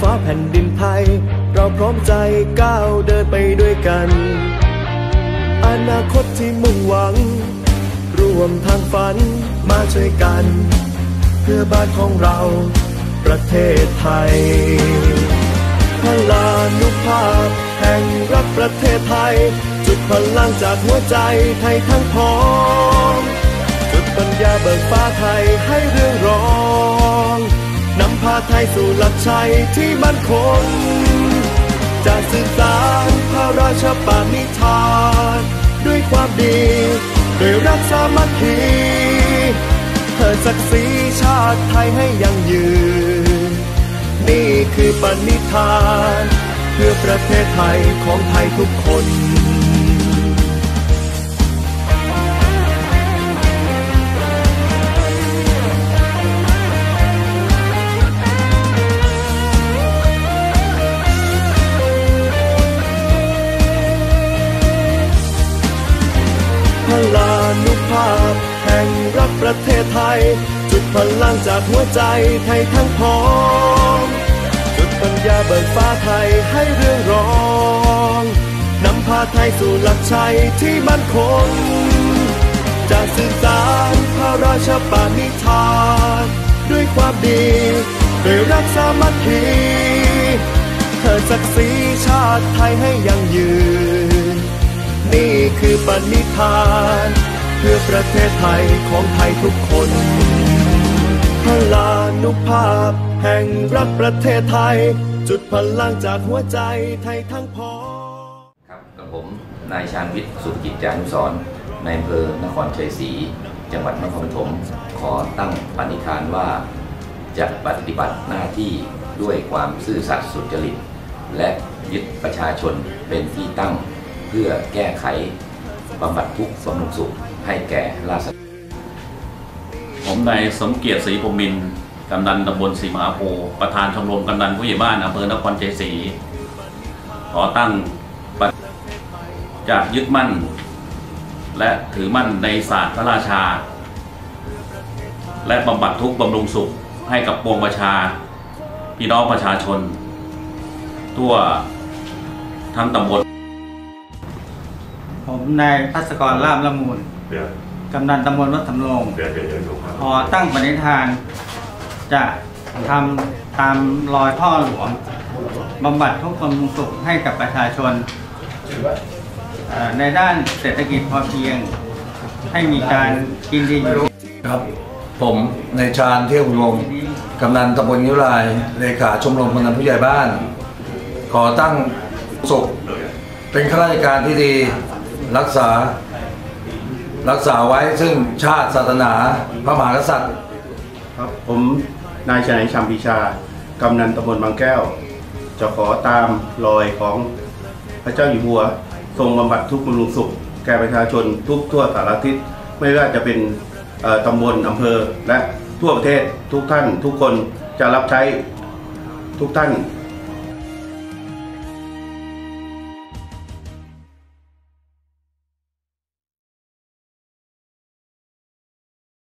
ฟ้าแผ่นดินไทย เราพร้อมใจก้าวเดินไปด้วยกัน อนาคตที่มุ่งหวังรวมทางฝันมาช่วยกัน เพื่อบ้านของเราประเทศไทย พลานุภาพแห่งรักประเทศไทย จุดพลังจากหัวใจไทยทั้งพ้อง จุดปัญญาเบิกฟ้าไทยให้เรื่องรอง ไทยสู่หลักชัยที่มั่นคงจะสื่อสารพระราชปณิธาน ด้วยความดีด้วยรักสามัคคีเทิดศักดิ์ศรีชาติไทยให้ยั่งยืน นี่คือปณิธาน เพื่อประเทศไทยของไทยทุกคน ภาพ แห่งรักประเทศไทย จุดพลังจากหัวใจไทยทั้งพ้องจุดปัญญาเบิกฟ้าไทยให้เรื่องรองนำพาไทยสู่หลักชัยที่มั่นคงจะสื่อสารพระราชปณิธานด้วยความดีด้วยรักสามัคคีเทิดศักดิ์ศรีชาติไทยให้ยั่งยืน นี่คือปณิธาน พื่อประเทศไทยของไทยทุกคน พลานุภาพ แห่งรักประเทศไทย จุดพลังจากหัวใจไทยทั้งพอครับกับผมนายชาญวิทย์สุขจิตจานุสรณ์ในอำเภอนครชัยศรีจังหวัดนครปฐมขอตั้งปณิธานว่า จะปฏิบัติหน้าที่ด้วยความซื่อสัตย์สุจริต และยึดประชาชนเป็นที่ตั้งเพื่อแก้ไข บำบัดทุกข์บำรุงสุขให้แก่ราษฎรผมนายสมเกียรติศรีพรมินกำนันตำบลศรีมหาโพประธานชมรมกำนันผู้ใหญ่บ้านอำเภอนครชัยศรีขอตั้งจะยึดมั่น และถือมั่นในศาสตร์พระราชา และบำบัดทุกบำรุงสุขให้กับปวงประชา พี่น้องประชาชน ทั่วทั้งตำบล ผมนายพัศกรลาบละมูลเดี๋ยวกำนันตำบลวัดสำโรงเดี๋ยวเดี๋ยวเดี๋ยวดูครับขอตั้งปณิธานจะทำตามรอยพ่อหลวงบำบัดทุกข์บำรุงสุขให้กับประชาชนเอ่อในด้านเศรษฐกิจพอเพียง ให้มีการกินดีอยู่ครับ ผมในายชาญเที่ยววงศ์กำนันตำบลนิ้วลายเลขาชมรมกำนันผู้ใหญ่บ้าน ขอตั้งสุขเป็นข้าราชการที่ดี รักษารักษาไว้ซึ่งชาติศาสนาพระมหากษัตริย์ ครับผมนายชนายชัมพิชากำนันตำบลบางแก้ว จะขอตามรอยของพระเจ้าอยู่หัว ทรงบำบัดทุกข์บำรุงสุข แก่ประชาชนทุกทั่วสารทิศไม่ว่าจะเป็นตำบลอำเภอและทั่วประเทศทุกท่านทุกคนจะรับใช้ทุกท่าน